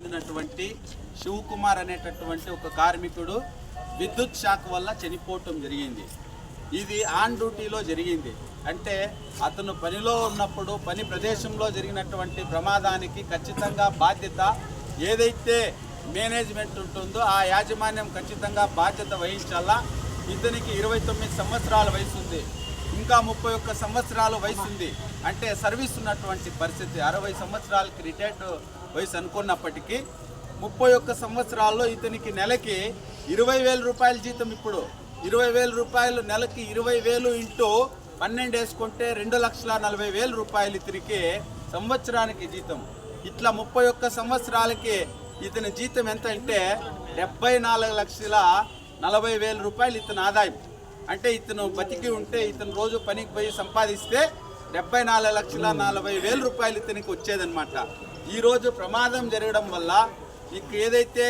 చెందినటువంటి శివకుమార్ అనేటటువంటి ఒక కార్మికుడు విద్యుత్ షాక్ వల్ల చనిపోవటం జరిగింది. ఇది ఆన్ డ్యూటీలో జరిగింది. అంటే అతను పనిలో ఉన్నప్పుడు పని ప్రదేశంలో జరిగినటువంటి ప్రమాదానికి ఖచ్చితంగా బాధ్యత ఏదైతే మేనేజ్మెంట్ ఉంటుందో ఆ యాజమాన్యం ఖచ్చితంగా బాధ్యత వహించాలా? ఇతనికి ఇరవై తొమ్మిది సంవత్సరాల వయసు ఉంది ఇంకా ముప్పై ఒక్క సంవత్సరాల వయసు ఉంది అంటే సర్వీస్ ఉన్నటువంటి పరిస్థితి. అరవై సంవత్సరాలకి రిటైర్డ్ వయసు అనుకున్నప్పటికీ ముప్పై ఒక్క సంవత్సరాల్లో ఇతనికి నెలకి ఇరవై వేల రూపాయల జీతం ఇప్పుడు. ఇరవై వేల రూపాయలు నెలకి ఇరవై వేలు ఇంటూ పన్నెండు వేసుకుంటే రెండు లక్షల నలభై వేల రూపాయలు ఇతనికి సంవత్సరానికి జీతం. ఇట్లా ముప్పై ఒక్క సంవత్సరాలకి ఇతని జీతం ఎంత అంటే డెబ్బై నాలుగు లక్షల నలభై వేల రూపాయలు ఇతని ఆదాయం. అంటే ఇతను బతికి ఉంటే ఇతను రోజు పనికి పోయి సంపాదిస్తే డెబ్బై నాలుగు లక్షల నలభై వేల రూపాయలు ఇతనికి వచ్చేదనమాట ఈరోజు ప్రమాదం జరగడం వల్ల ఇక ఏదైతే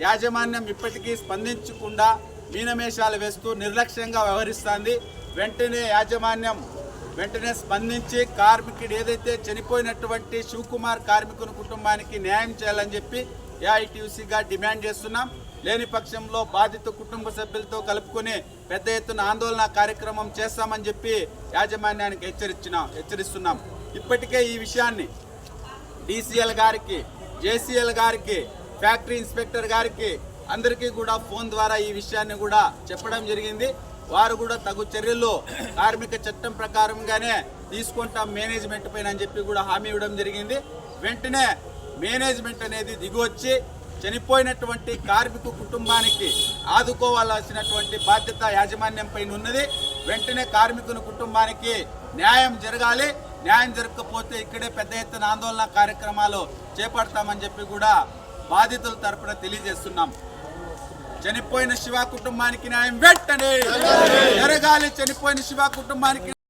యాజమాన్యం ఇప్పటికీ స్పందించకుండా మీనమేషాలు వేస్తూ నిర్లక్ష్యంగా వ్యవహరిస్తుంది వెంటనే యాజమాన్యం వెంటనే స్పందించి కార్మికుడు ఏదైతే చనిపోయినటువంటి శివకుమార్ కార్మికుని కుటుంబానికి న్యాయం చేయాలని చెప్పి ఏఐటీయూసీగా డిమాండ్ చేస్తున్నాం. లేని పక్షంలో బాధిత కుటుంబ సభ్యులతో కలుపుకొని పెద్ద ఎత్తున ఆందోళన కార్యక్రమం చేస్తామని చెప్పి యాజమాన్యానికి హెచ్చరించినాం హెచ్చరిస్తున్నాం. ఇప్పటికే ఈ విషయాన్ని డిసిఎల్ గారికి జేసీఎల్ గారికి ఫ్యాక్టరీ ఇన్స్పెక్టర్ గారికి అందరికీ కూడా ఫోన్ ద్వారా ఈ విషయాన్ని కూడా చెప్పడం జరిగింది. వారు కూడా తగు చర్యలు కార్మిక చట్టం ప్రకారంగానే తీసుకుంటాం మేనేజ్మెంట్ పైన అని చెప్పి కూడా హామీ ఇవ్వడం జరిగింది. వెంటనే మేనేజ్మెంట్ అనేది దిగువచ్చి చనిపోయినటువంటి కార్మిక కుటుంబానికి ఆదుకోవాల్సినటువంటి బాధ్యత యాజమాన్యం పైన ఉన్నది. వెంటనే కార్మికుని కుటుంబానికి న్యాయం జరగాలి. న్యాయం జరగకపోతే ఇక్కడే పెద్ద ఎత్తున ఆందోళన కార్యక్రమాలు చేపడతామని చెప్పి కూడా బాధితుల తరపున తెలియజేస్తున్నాం. చనిపోయిన శివ కుటుంబానికి న్యాయం వెంటనే జరగాలి. చనిపోయిన శివ కుటుంబానికి